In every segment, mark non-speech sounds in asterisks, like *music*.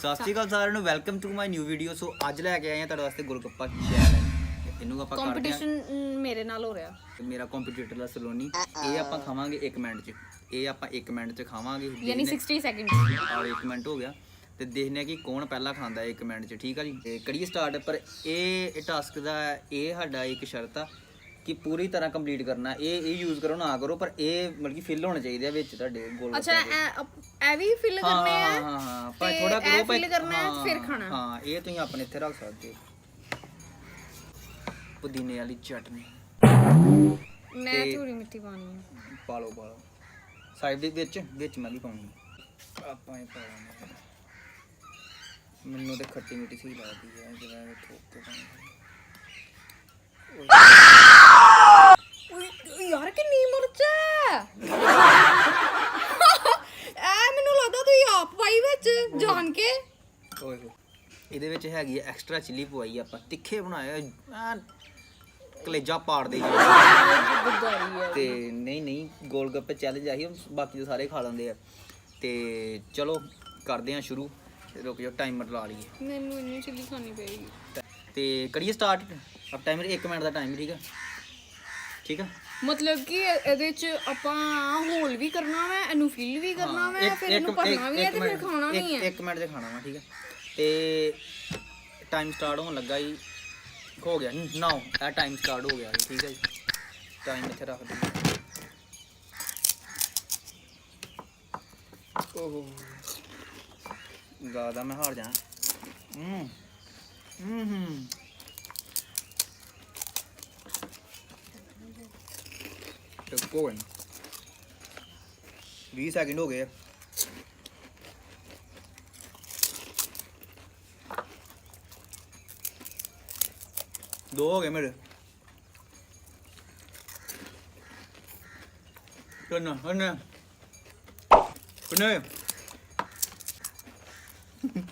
ਸਤਿ ਸ਼੍ਰੀ ਅਕਾਲ ਸਾਰਿਆਂ ਨੂੰ welcome to my new video so ਅੱਜ ਲੈ ਕੇ ਆਏ ਆ ਤੁਹਾਡੇ ਵਾਸਤੇ ਗੋਲਗੱਪਾ ਸ਼ਹਿਰ। ਇਹਨੂੰ ਆਪਾਂ ਕਰਦੇ ਆ ਕੰਪੀਟੀਸ਼ਨ ਮੇਰੇ ਨਾਲ ਹੋ ਰਿਹਾ। ਤੇ ਮੇਰਾ ਕੰਪੀਟੀਟਰ ਦਾ ਸਲੋਨੀ। ਇਹ ਆਪਾਂ ਖਾਵਾਂਗੇ 1 ਮਿੰਟ 'ਚ। ਇਹ ਆਪਾਂ 1 ਮਿੰਟ 'ਚ ਖਾਵਾਂਗੇ। ਯਾਨੀ ਦੇਖਦੇ- 60 ਸੈਕਿੰਡ ਔਰ 1 ਮਿੰਟ ਹੋ ਗਿਆ। ਤੇ ਦੇਖਦੇ ਆ ਕਿ ਕੌਣ ਪਹਿਲਾਂ ਖਾਂਦਾ 1 ਮਿੰਟ 'ਚ। ਠੀਕ ਆ ਜੀ? ਤੇ ਕਰੀਏ ਸਟਾਰਟ ਪਰ ਇਹ ਟਾਸਕ ਦਾ ਇਹ ਸਾਡਾ ਇੱਕ ਸ਼ਰਤ ਆ। ਕਿ ਪੂਰੀ ਤਰ੍ਹਾਂ ਕੰਪਲੀਟ ਕਰਨਾ ਇਹ ਇਹ ਯੂਜ਼ ਕਰੋ ਨਾ ਕਰੋ ਪਰ ਇਹ ਮਤਲਬ ਕਿ ਫਿਲ ਹੋਣਾ ਚਾਹੀਦਾ ਵਿੱਚ ਤੁਹਾਡੇ ਗੋਲ ਅੱਛਾ ਇਹ ਵੀ ਫਿਲ ਕਰਨੇ ਆ ਹਾਂ ਹਾਂ ਹਾਂ ਪਰ ਥੋੜਾ ਕਰੋ fill ਕਰਨਾ ਹੈ, ਫਿਰ ਖਾਣਾ। ਹਾਂ ਇਹ ਤੁਸੀਂ ਆਪਣੇ ਇੱਥੇ ਰੱਖ ਸਕਦੇ ਹੋ। ਪੁਦੀਨੇ ਵਾਲੀ ਚਟਨੀ। ਮੈਂ ਥੋੜੀ ਮਿੱਟੀ ਪਾਣੀ ਹੈ ਪਾ ਲਓ ਪਾ ਲਓ ਸਾਈਡ ਦੇ ਵਿੱਚ ਵਿੱਚ ਮੈਂ ਵੀ ਪਾਉਣੀ। ਆਪਾਂ ਇਹ ਪਾ ਲੈਂਦੇ ਹਾਂ। ਮੈਨੂੰ ਤੇ ਖੱਟੀ ਮਿੱਟੀ ਸਹੀ ਲੱਗਦੀ ਹੈ ਇਹ ਠੋਕ ਕੇ ਪਾਉਂਦੇ। ਓਏ ਯਾਰ ਕਿੰਨੀ ਮਿਰਚ ਹੈ ਐ ਮੈਨੂੰ ਲੱਗਦਾ ਤੁਸੀਂ ਆਪ ਪਾਈ ਵਿੱਚ ਜਾਣ ਕੇ। ਓਏ ਹੋਏ ਇਹਦੇ ਵਿੱਚ ਹੈਗੀ ਹੈ ਐਕਸਟਰਾ ਚਿੱਲੀ ਪਵਾਈ ਆਪਾਂ ਤਿੱਖੇ ਬਣਾਇਆ ਐਨ ਕਲੇਜਾ ਪਾੜਦੇ ਜੀ ਗੁੱਦਾਰੀ ਹੈ ਤੇ ਨਹੀਂ ਨਹੀਂ ਗੋਲ ਗੱਪੇ ਚੈਲੰਜ ਆਹੀ ਬਾਕੀ ਤਾਂ ਸਾਰੇ ਖਾ ਲੈਂਦੇ ਆ। ਤੇ ਚਲੋ ਕਰਦੇ ਆ ਸ਼ੁਰੂ ਰੁਕ ਜਾਓ ਟਾਈਮਰ ਲਾ ਲਈਏ। ਮੈਨੂੰ ਇੰਨੀ ਚਿੱਲੀ ਖਾਣੀ ਪਏਗੀ। ਤੇ ਕਰੀਏ ਸਟਾਰਟ ਅਬ ਟਾਈਮਰ 1 ਮਿੰਟ ਦਾ ਟਾਈਮ ਠੀਕ ਆ? ਠੀਕ ਆ? ਮਤਲਬ ਕਿ ਇਹ- ਇਹਦੇ ਚ ਆਪਾਂ ਹੋਲ ਵੀ ਕਰਨਾ ਵਾ ਇਹਨੂੰ ਫਿਲ ਵੀ ਕਰਨਾ ਵਾ ਫਿਰ ਇਹਨੂੰ ਭਰਨਾ ਵੀ ਹੈ ਤੇ ਫਿਰ ਖਾਣਾ ਵੀ ਹੈ ਇੱਕ ਮਿੰਟ 'ਚ ਖਾਣਾ ਵਾ ਠੀਕ ਆ? ਤੇ ਟਾਈਮ ਸਟਾਰਟ ਹੋਣ ਲੱਗਾ ਜੀ। ਹੋ ਗਿਆ ਨਾਓ ਇਹ ਟਾਈਮ ਸਟਾਰਟ ਹੋ ਗਿਆ ਜੀ ਠੀਕ ਹੈ ਜੀ। ਟਾਈਮ ਇੱਥੇ ਰੱਖ ਦਿੰਦੇ ਓਹ। ਗਾਦਾ ਮੈਂ ਹਾਰ ਜਾਣਾ। ਹੂੰ ਹੂੰ ਹੂੰ। टुको बीस सेकेंड हो गए दो हो गए मेरे Cân nè, cân nè Cân nè *laughs*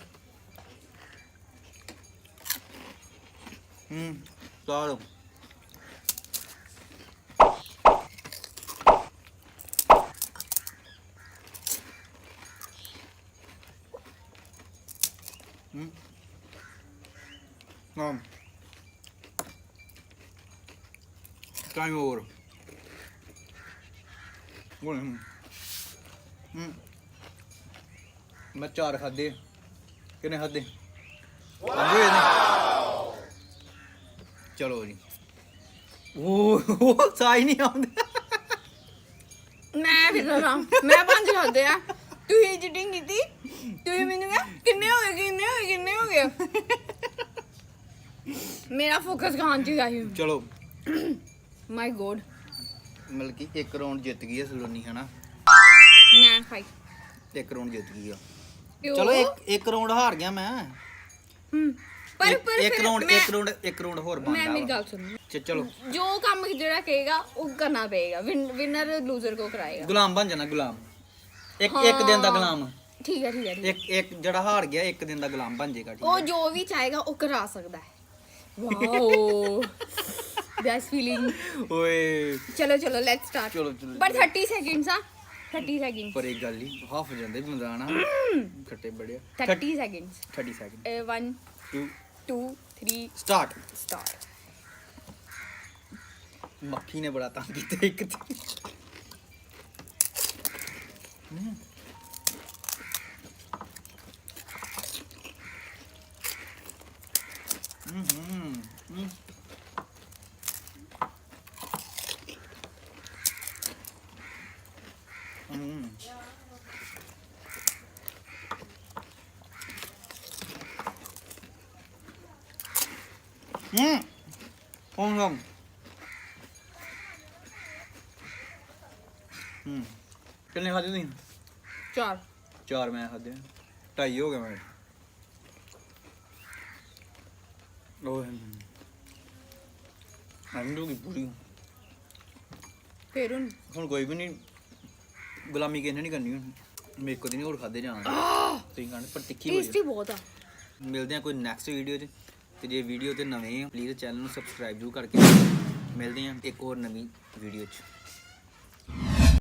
Ừ, to ਹਾਂ। Time over. ਬੋਲ ਹੂੰ। ਹੂੰ। ਮੈਂ ਚਾਰ ਖਾਦੇ ਕਿੰਨੇ ਖਾਦੇ ਖਾਦੇ ਚਲੋ ਜੀ। ਉਹ ਸਾਈ ਨਹੀਂ ਆਉਂਦਾ। ਮੈਂ ਫਿਰ ਮੈਂ ਪੰਜ ਖਾਦੇ ਆ। ਤੁਸੀਂ ਚੀਟਿੰਗ ਕੀਤੀ ਤੁਸੀਂ ਮੈਨੂੰ ਕਿਹਾ ਕਿੰਨੇ ਹੋ ਗਏ ਕਿੰਨੇ ਹੋ ਗਏ ਕਿੰਨੇ ਹੋ ਗਏ ਮੇਰਾ ਫੋਕਸ ਖਾਣ ਚ ਹੀ ਚਲੋ ਮਾਈ ਗੋਡ ਮਤਲਬ ਕਿ ਇੱਕ ਰਾਉਂਡ ਜਿੱਤ ਗਈ ਹੈ ਸਲੋਨੀ ਹਨਾ ਮੈਂ ਖਾਈ ਇੱਕ ਰਾਉਂਡ ਜਿੱਤ ਗਈ ਆ ਤੇ ਉਹ- ਚਲੋ ਇੱਕ ਇੱਕ ਰਾਉਂਡ ਹਾਰ ਗਿਆ ਮੈਂ ਹਮ, ਪਰ ਇੱਕ- ਪਰ ਇੱਕ ਫਿਰ ਰਾਉਂਡ ਮੈਂ- ਇੱਕ ਰਾਉਂਡ ਇੱਕ ਰਾਉਂਡ ਹੋਰ ਮੈਂ ਬਣਦਾ ਮੇਰੀ ਵਾ ਗੱਲ ਸੁਣੋ ਚ- ਚਲੋ ਜੋ ਕੰਮ ਜਿਹੜਾ ਕਹੇਗਾ ਉਹ ਕਰਨਾ ਪਏਗਾ ਵਿਨਰ ਲੂਜ਼ਰ ਕੋ ਕਰਾਏਗਾ ਗੁਲਾਮ ਬਣ ਜਾਣਾ ਗੁਲਾਮ ਇੱਕ ਇੱਕ ਦਿਨ ਦਾ ਗੁਲਾਮ। ਠੀਕ ਹੈ ਠੀਕ ਹੈ ਠੀਕ ਹੈ। ਇੱਕ ਇੱਕ ਜਿਹੜਾ ਹਾਰ ਗਿਆ ਇੱਕ ਦਿਨ ਦਾ ਗੁਲਾਮ ਬਣ ਜਾਏਗਾ ਠੀਕ ਉਹ ਜੋ ਵੀ ਚਾਹੇਗਾ ਉਹ ਕਰਾ ਸਕਦਾ ਹੈ। ਵਾਓ ਦੈਟਸ ਫੀਲਿੰਗ ਓਏ। ਚਲੋ ਚਲੋ ਲੈਟਸ ਸਟਾਰਟ ਚਲੋ, ਚਲੋ, ਬਟ 30 ਸੈਕਿੰਡਸ ਆ। 30 ਸੈਕਿੰਡਸ ਪਰ ਇੱਕ ਗੱਲ ਹੀ ਹਾਫ ਜਾਂਦੇ ਬੰਦਾਣਾ *clears throat* ਖੱਟੇ ਬੜਿਆ 30 ਸੈਕਿੰਡਸ 30 ਸੈਕਿੰਡ 1 2 2 3 ਸਟਾਰਟ ਸਟਾਰਟ ਮੱਖੀ ਨੇ ਬੜਾ ਤੰਗ ਕੀਤਾ ਇੱਕ ਤੇ। 음. 음, 음, 음. 음. 음! 홍성 음. ਕਿੰਨੇ ਖਾਦੇ ਤੁਸੀਂ ਚਾਰ ਚਾਰ ਮੈਂ ਖਾਦੇ ਢਾਈ ਹੋ ਗਏ ਮੈਂ ਉਹ ਅੰਡੂ ਦੀ ਪੂਰੀ ਫਿਰ ਹੁਣ ਹੁਣ ਕੋਈ ਵੀ ਨਹੀਂ ਗੁਲਾਮੀ ਕਿਹਨੇ ਨਹੀਂ ਕਰਨੀ ਹੁਣ ਮੇਰੇ ਕੋ ਨਹੀਂ ਹੋਰ ਖਾਦੇ ਜਾਣਾ ਤੁਸੀਂ ਖਾਣੇ ਪਰ ਤਿੱਖੀ ਹੋਈ ਟੇਸਟੀ ਬਹੁਤ ਆ ਮਿਲਦੇ ਆ ਕੋਈ ਨੈਕਸਟ ਵੀਡੀਓ 'ਚ ਤੇ ਜੇ ਵੀਡੀਓ ਤੇ ਨਵੇਂ ਆ ਪਲੀਜ਼ ਚੈਨਲ ਨੂੰ ਸਬਸਕ੍ਰਾਈਬ ਜ਼ਰੂਰ ਕਰਕੇ ਮਿਲਦੇ ਆ ਇੱਕ ਹੋਰ ਨਵੀਂ ਵੀਡੀਓ 'ਚ